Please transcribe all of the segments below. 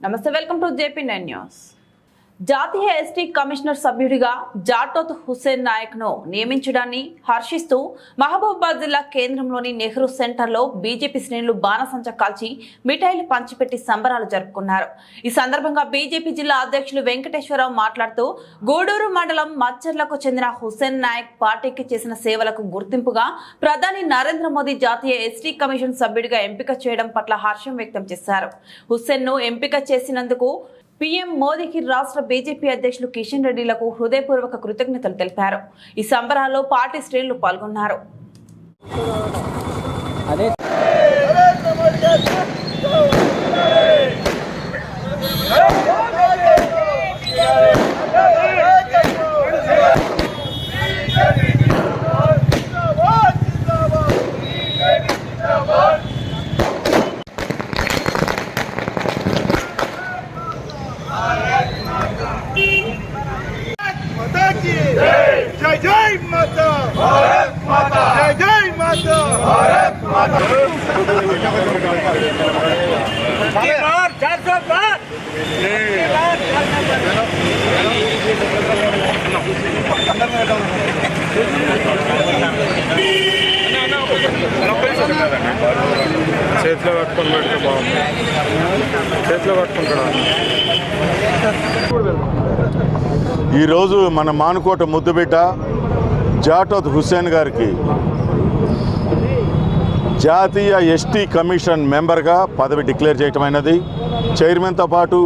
నమస్తే welcome to JP nine news జాతీయ ST commissioner సభ్యుడిగా జాటోత్ హుస్సేన్ నాయక్ను నియమించడాన్ని హర్షిస్తూ మహబూబాబాద్ జిల్లా కేంద్రంలోని నెహ్రూ సెంటర్లో బీజేపీ శ్రేణులు బాణసంచ కాల్చి మిఠాయిలు పంచిపెట్టి సంబరాలు జరుపుకున్నారు. ఈ సందర్భంగా బీజేపీ జిల్లా అధ్యక్షులు వెంకటేశ్వరరావు మాట్లాడుతూ గూడూరు మండలం మచ్చర్లకు చెందిన హుస్సేన్ నాయక్ పార్టీకి చేసిన సేవలకు గుర్తింపుగా ప్రధాని నరేంద్ర మోదీ జాతీయ ఎస్టీ కమిషన్ సభ్యుడిగా ఎంపిక చేయడం పట్ల హర్షం వ్యక్తం చేశారు. హుస్సేన్ను ఎంపిక చేసినందుకు పీఎం మోదీకి రాష్ట్ర బీజేపీ అధ్యక్షులు కిషన్ రెడ్డిలకు హృదయపూర్వక కృతజ్ఞతలు తెలిపారు. ఈ సంబరాల్లో పార్టీ శ్రేణులు పాల్గొన్నారు. చేతిలో పట్టుకొని పెడితే బాగుంది. చేతిలో పట్టుకుంటాడు? ఈరోజు మన మానుకోట ముద్దుబిడ్డ జాటోత్ హుస్సేన్ గారికి జాతీయ ఎస్టీ కమిషన్ మెంబర్గా పదవి డిక్లేర్ చేయటమైనది. చైర్మన్తో పాటు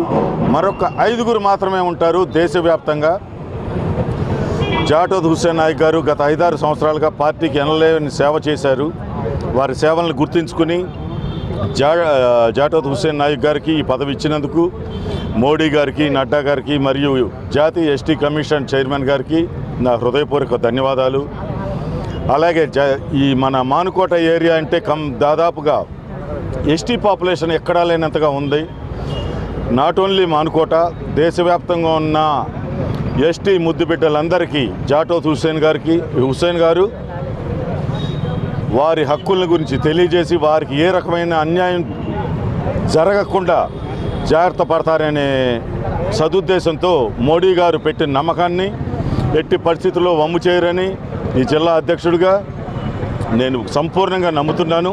మరొక ఐదుగురు మాత్రమే ఉంటారు దేశవ్యాప్తంగా. జాటోద్ హుస్సేన్ నాయక్ గారు గత ఐదారు సంవత్సరాలుగా పార్టీకి ఎనలేని సేవ చేశారు. వారి సేవలను గుర్తించుకుని జా జాటోద్ హుస్సేన్ నాయక్ గారికి ఈ పదవి ఇచ్చినందుకు మోడీ గారికి నడ్డా గారికి మరియు జాతీయ ఎస్టీ కమిషన్ చైర్మన్ గారికి నా హృదయపూర్వక ధన్యవాదాలు. అలాగే జ ఈ మన మానుకోట ఏరియా అంటే కం దాదాపుగా ఎస్టీ పాపులేషన్ ఎక్కడా లేనంతగా ఉంది. నాట్ ఓన్లీ మానుకోట దేశవ్యాప్తంగా ఉన్న ఎస్టీ ముద్దు బిడ్డలందరికీ జాటోత్ హుస్సేన్ గారికి హుస్సేన్ గారు వారి హక్కుల గురించి తెలియజేసి వారికి ఏ రకమైన అన్యాయం జరగకుండా జాగ్రత్త పడతారనే సదుద్దేశంతో మోడీ గారు పెట్టిన నమ్మకాన్ని ఎట్టి పరిస్థితుల్లో వమ్ము చేయరని ఈ జిల్లా అధ్యక్షుడిగా నేను సంపూర్ణంగా నమ్ముతున్నాను.